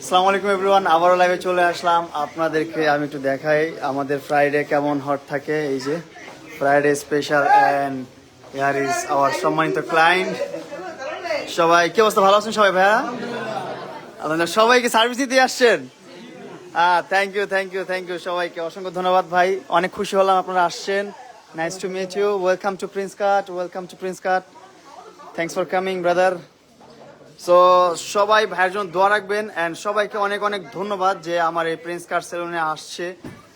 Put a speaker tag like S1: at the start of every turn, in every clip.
S1: আসসালামু আলাইকুম এভরিওয়ান আবারও লাইভে চলে আসলাম। আপনাদেরকে আমি একটু দেখাই, আমাদের ফ্রাইডে কেমন হট থাকে, এই যে Friday special and year is our সম্মানিত ক্লায়েন্ট সবাই, কি অবস্থা? ভালো আছেন সবাই ভাইয়া? আপনারা সবাইকে সার্ভিস দিতে আসছেন। হ্যাঁ thank you thank you thank you সবাইকে অসংখ্য ধন্যবাদ ভাই। অনেক খুশি হলাম আপনারা আসছেন। Nice to meet you welcome to Prince Cut welcome to Prince Cut thanks for coming brother so সবাই ভাইয়ের জন্য দোয়া রাখবেন অ্যান্ড সবাইকে অনেক অনেক ধন্যবাদ যে আমার এই প্রিন্স কার সেলুনে আসছে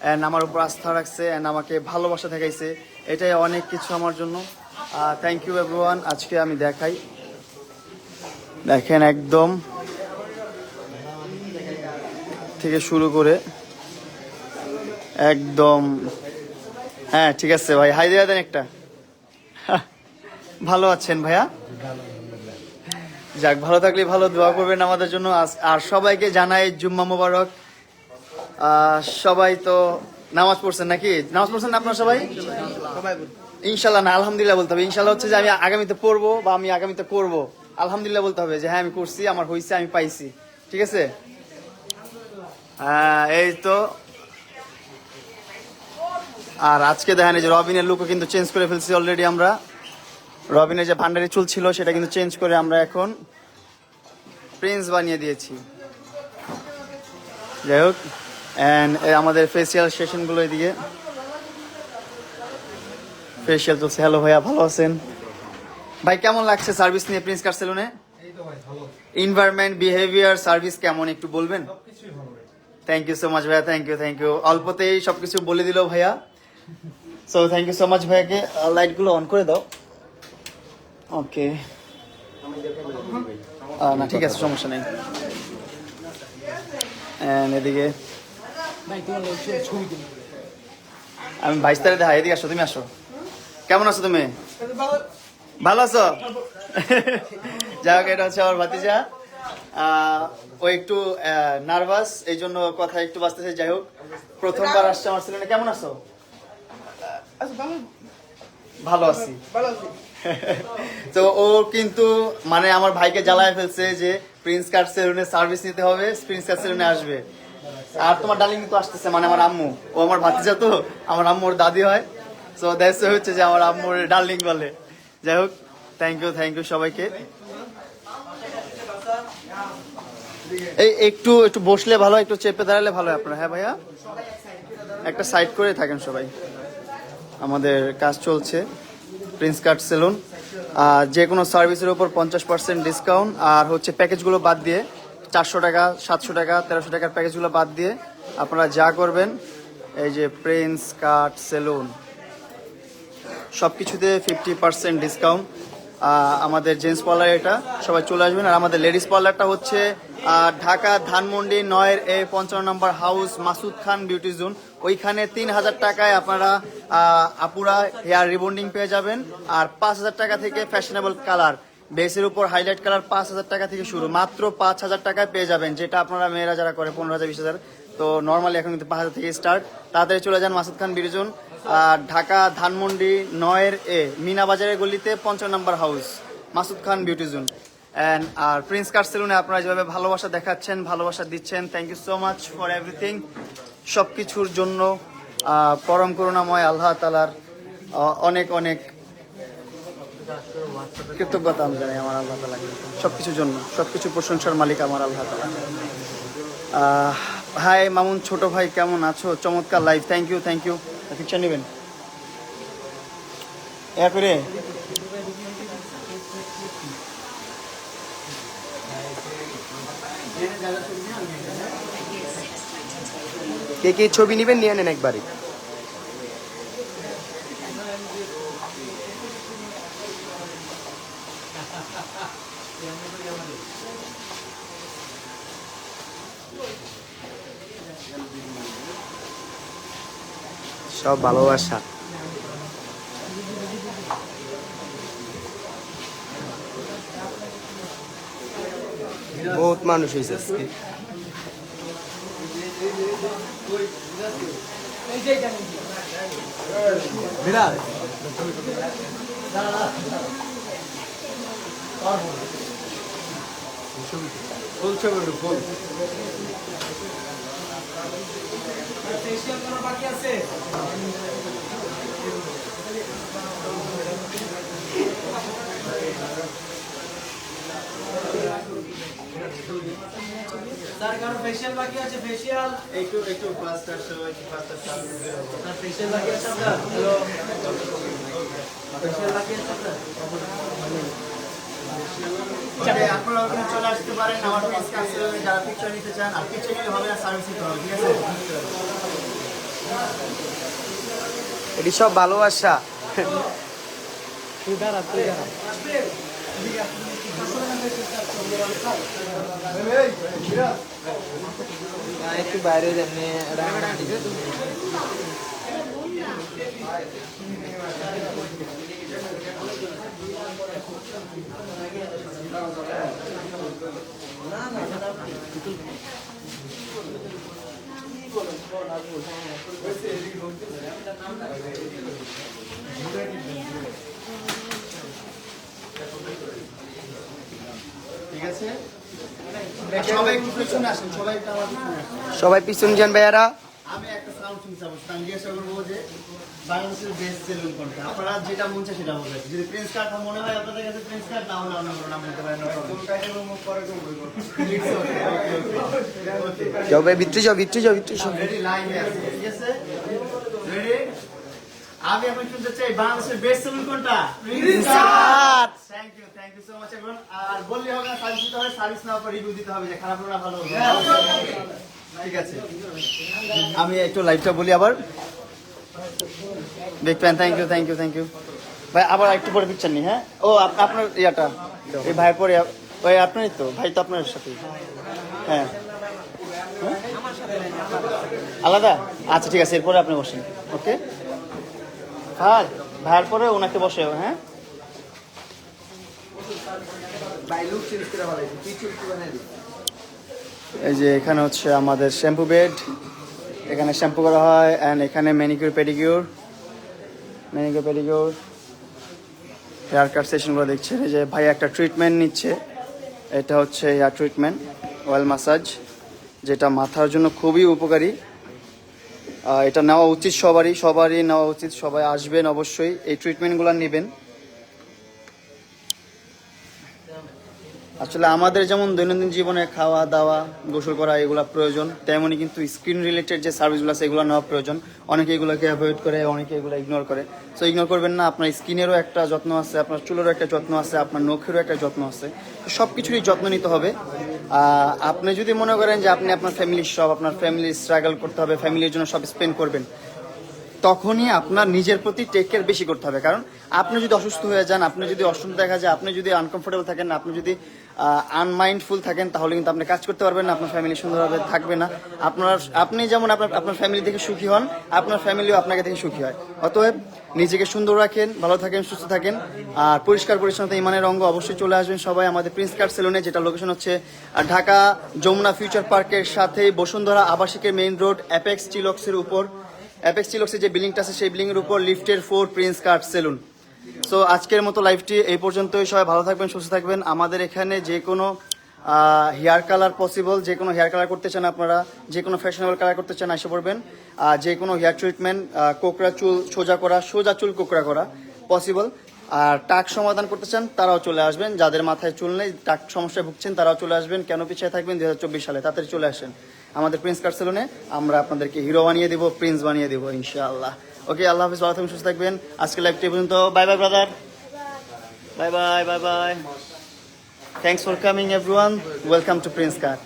S1: অ্যান্ড আমার উপর আস্থা রাখছে অ্যান্ড আমাকে ভালোবাসা দেখাইছে। এটাই অনেক কিছু আমার জন্য। থ্যাংক ইউ এভরিওয়ান আজকে আমি দেখাই। দেখেন একদম থেকে শুরু করে একদম। হ্যাঁ ঠিক আছে ভাই। হাই দিয়ে দেন একটা ভালো আছেন ভাইয়া? যাক, ভালো থাকলে ভালো, দোয়া করবেন আমাদের জন্য। আর সবাইকে জানাই জুম্মা মোবারক। সবাই তো নামাজ পড়ছেন নাকি? নামাজ পড়ছেন আপনার সবাই? ইনশাল্লাহ না, আলহামদুলিল্লাহ বলতে হবে। ইনশাল্লাহ হচ্ছে যে আমি আগামীতে পড়ব বা আমি আগামীতে করব। আলহামদুলিল্লাহ বলতে হবে যে হ্যাঁ আমি করছি, আমার হয়েছে আমি পাইছি। ঠিক আছে? হ্যাঁ এই তো। আর আজকে দেখেন এই যে রবিনের লুকও কিন্তু চেঞ্জ করে ফেলছি অলরেডি আমরা। রবিনের যে ভান্ডারি চুল ছিল সেটা কিন্তু চেঞ্জ করে আমরা এখন প্রিন্স বানিয়ে দিয়েছি। যাই হোক অ্যান্ড আমাদের ফেসিয়াল সেশনগুলো এদিকে। ফেসিয়াল চলছে হ্যালো ভাইয়া, ভালো আছেন? ভাই, কেমন লাগছে সার্ভিস নিয়ে প্রিন্স কার সেলুনে এনভায়রনমেন্ট বিহেভিয়ার সার্ভিস কেমন একটু বলবেন? থ্যাংক ইউ সো মাচ ভাইয়া থ্যাংক ইউ থ্যাংক ইউ অল্পতেই সবকিছু বলে দিল ভাইয়া। So thank you so much ভাইয়াকে। লাইটগুলো অন করে দাও। ওকে না ঠিক আছে সমস্যা নেই। এদিকে? আমি বাইশ তারিখ দেখা এদিকে আসো তুমি আসো। কেমন আছো তুমি? ভালো আছো? যাই হোক এটা হচ্ছে আমার ভাতিজা। আহ, ও একটু নার্ভাস এই জন্য কথা একটু বাঁচতেছে। যাই হোক প্রথমবার আসছে আমার ছেলে। কেমন আছো? ভালো। আছি। তো ও কিন্তু মানে আমার ভাইকে জ্বালায় ফেলছে যে প্রিন্স কার সেলুনে সার্ভিস নিতে হবে প্রিন্স কার সেলুনে আসবে। আর তোমার ডার্লিং তো আসতেছে মানে আমার আম্মু। ও আমার ভাতিজা তো আমার আম্মুর দাদি হয়। তো দ্যাটস হচ্ছে যে আমার আম্মুর ডার্লিং বলে। যাই হোক থ্যাংক ইউ থ্যাংক ইউ সবাইকে। এই একটু একটু বসলে ভালো একটু চেপে দাঁড়ালে ভালো হয় আপনার। হ্যাঁ ভাইয়া? একটা সাইড করে থাকেন সবাই। আমাদের কাজ চলছে প্রিন্স কার্ড সেলুন আর যে কোনো সার্ভিসের উপর পঞ্চাশ পার্সেন্ট ডিসকাউন্ট আর হচ্ছে প্যাকেজগুলো বাদ দিয়ে চারশো টাকা, সাতশো টাকা, তেরোশো টাকার প্যাকেজগুলো বাদ দিয়ে আপনারা যা করবেন, এই যে প্রিন্স কার্ড সেলুন সব কিছুতে ফিফটি পার্সেন্ট ডিসকাউন্ট আমাদের জেন্টস পার্লার এটা, সবাই চলে আসবেন। আর আমাদের লেডিস পার্লারটা হচ্ছে ঢাকা ধানমন্ডি নয়ের এ পঞ্চান্ন নম্বর house Masud Khan beauty zone ওইখানে তিন হাজার টাকায় আপনারা আপুরা হেয়ার রিবন্ডিং পেয়ে যাবেন। আর পাঁচ হাজার টাকা থেকে ফ্যাশনেবল কালার বেসের উপর হাইলাইট কালার পাঁচ হাজার টাকা থেকে শুরু। মাত্র পাঁচ হাজার টাকায় পেয়ে যাবেন, যেটা আপনারা মেয়েরা যারা করে, পনেরো হাজার, বিশ হাজার। তো নর্মালি এখন কিন্তু পাঁচ হাজার থেকে স্টার্ট তাড়াতাড়ি চলে যান মাসুদ খান, বিরজন। ঢাকা ধানমন্ডি, নয়ের এ মিনা বাজারের গলিতে পঞ্চান্ন নম্বর house Masud Khan beauty zone and R Prince কার সেলুনে আপনারা যেভাবে ভালোবাসা দেখাচ্ছেন, ভালোবাসা দিচ্ছেন thank you so much for everything সব কিছুর জন্য পরম করুণাময় আল্লাহ তালার অনেক অনেক কৃতজ্ঞতা আমি জানাই আমার আল্লাহ তালাকে সব কিছুর জন্য সব কিছু প্রশংসার মালিক আমার আল্লাহ তালা হাই মামুন, ছোট ভাই কেমন আছো? চমৎকার live thank you thank you picture নেবেন? করে।
S2: কে কে ছবি নেবেন নিয়ে নেন একবারে। সব ভালোবাসা। বহুত মানুষ হয়েছে বিরাট ফুল ছবি ফুল
S3: স্যার কারও ফেশিয়াল বাকি আছে ফেশিয়াল
S1: একটু একটু ফাস্ট আসো একটু ফাস্ট আসো
S3: স্যার ফেশিয়াল বাকি আছে আপনার। হ্যালো ফেশিয়াল বাকি আছে আপনার?
S1: তবে আপনারা ওখানে চলে আসতে পারেন আমার ফেস কাছে যারা পিকচার নিতে চান আর পিকচার নিলে হবে না সার্ভিস দিতে হবে ঠিক আছে?
S2: এটি সব ভালোবাসা।
S3: তুই দাঁড়া তুই দাঁড়া। একটু বাইরে যেমনি
S1: ঠিক আছে আর সবাই একটু পিছনে আসেন সবাই একটু আমার পিছনে আসেন
S2: সবাই পিছন যান ভাইয়ারা।
S1: আমি একটা সাউন্ড শুনতে পাবো আমি জিজ্ঞাসা করব যে বাংলাদেশের বেস্ট সেলুন কোনটা? আপনারা যেটা মন চায় সেটা বলবেন। যদি প্রিন্স কার্ড মনে হয় আপনাদের কাছে প্রিন্স কার্ড না হলে অন্য কোনো নাম বলতে পারেন
S2: যাও ভাই ভিতরে যাও ভিতরে যাও ভিতরে যাও।
S1: রেডি লাইন আছে ঠিক আছে? রেডি আমি এখন শুনতে চাই বাংলাদেশের বেস্ট সেলুন কোনটা?
S2: Prince Cut
S1: thank you thank you so much everyone আর বললে হবে না সার্ভিস দিতে হবে সার্ভিস পর রিভিউ দিতে হবে যে খারাপ হলো না ভালো হলো। ঠিক আছে। আমি একটু লাইভটা বলি আবার। Big fan thank you thank you thank you ভাই আবার একটু পরে পিকচার নি হ্যাঁ? ও আপ- আপনার ইয়াটা। এই ভাই পরে ওই আপনারই তো ভাই তো আপনার সাথে। হ্যাঁ। হ্যাঁ? আলাদা? আচ্ছা ঠিক আছে এরপরে আপনি বসেন ওকে ভাই ভাইয়ের পরে ওনাকে বসে হ্যাঁ? এই যে এখানে হচ্ছে আমাদের শ্যাম্পু বেড, এখানে শ্যাম্পু করা হয় অ্যান্ড এখানে manicure pedicure manicure pedicure hair cut সেশনগুলো দেখছেন। এই যে ভাই একটা ট্রিটমেন্ট নিচ্ছে, এটা হচ্ছে হেয়ার ট্রিটমেন্ট অয়েল মাসাজ যেটা মাথার জন্য খুবই উপকারী। এটা নেওয়া উচিত সবারই সবারই নেওয়া উচিত, সবাই আসবেন অবশ্যই, এই ট্রিটমেন্টগুলো নেবেন। আসলে আমাদের যেমন দৈনন্দিন জীবনে খাওয়া, দাওয়া, গোসল করা এগুলো প্রয়োজন তেমনই কিন্তু স্ক্রিন রিলেটেড যে সার্ভিসগুলো আছে এগুলো নেওয়া প্রয়োজন। অনেকে এগুলোকে অ্যাভয়েড করে, অনেকে এগুলো ইগনোর করে। সো ইগনোর করবেন না, আপনার স্কিনেরও একটা যত্ন আছে, আপনার চুলেরও একটা যত্ন আছে, আপনার নখেরও একটা যত্ন আছে। সব কিছুরই যত্ন নিতে হবে। আপনি যদি মনে করেন যে আপনি আপনার ফ্যামিলির সব, আপনার ফ্যামিলি স্ট্রাগল করতে হবে ফ্যামিলির জন্য সব স্পেন্ড করবেন, তখনই আপনার নিজের প্রতি টেক কেয়ার বেশি করতে হবে। কারণ আপনি যদি অসুস্থ হয়ে যান, আপনি যদি অসুস্থ দেখা যায়, আপনি যদি আনকমফোর্টেবল থাকেন আপনি যদি আনমাইন্ডফুল থাকেন, তাহলে কিন্তু আপনি কাজ করতে পারবেন না, আপনার ফ্যামিলি সুন্দরভাবে থাকবে না। আপনার, আপনি যেমন আপনার আপনার ফ্যামিলি থেকে সুখী হন, আপনার ফ্যামিলিও আপনাকে থেকে সুখী হয়। অতএব নিজেকে সুন্দর রাখেন, ভালো থাকেন, সুস্থ থাকেন, আর পরিষ্কার পরিচ্ছন্নতা ইমানের অঙ্গ অবশ্যই চলে আসবেন সবাই। আমাদের প্রিন্স কার্ড সেলুনে যেটা লোকেশন হচ্ছে ঢাকা যমুনা ফিউচার পার্কের সাথেই বসুন্ধরা আবাসিকের মেইন রোড অ্যাপেক্স চিলক্সের উপর। অ্যাপেক্স চিলক্সের যে বিল্ডিংটা আছে, সেই বিল্ডিং এর উপর লিফটের four Prince Cut salon so আজকের মতো লাইভটি এই পর্যন্তই। সবাই ভালো থাকবেন, সুস্থ থাকবেন। আমাদের এখানে যে কোনো হেয়ার কালার পসিবল যে কোনো হেয়ার কালার করতে চান আপনারা, যে কোনো ফ্যাশনেবল কালার করতে চান এসে পড়বেন। আর যে কোনো হেয়ার ট্রিটমেন্ট কোকড়া চুল, সোজা করা, সোজা চুল কোকড়া করা পসিবল আর টাক সমাধান করতে চান, তারাও চলে আসবেন। যাদের মাথায় চুল নেই, টাক সমস্যায় ভুগছেন, তারাও চলে আসবেন। কেন পিছিয়ে থাকবেন? দুই হাজার চব্বিশ সালে। তাড়াতাড়ি চলে আসেন। আমাদের প্রিন্স কার্ড সেলুনে আমরা আপনাদেরকে হিরো বানিয়ে দেবো প্রিন্স বানিয়ে দেবো, ইনশাআল্লাহ। ওকে আল্লাহ হাফিজ, ভালো থাকবেন, সুস্থ থাকবেন। আজকে লাইভটি পর্যন্ত। Bye bye brother bye bye bye bye thanks for coming everyone welcome to Prince Cut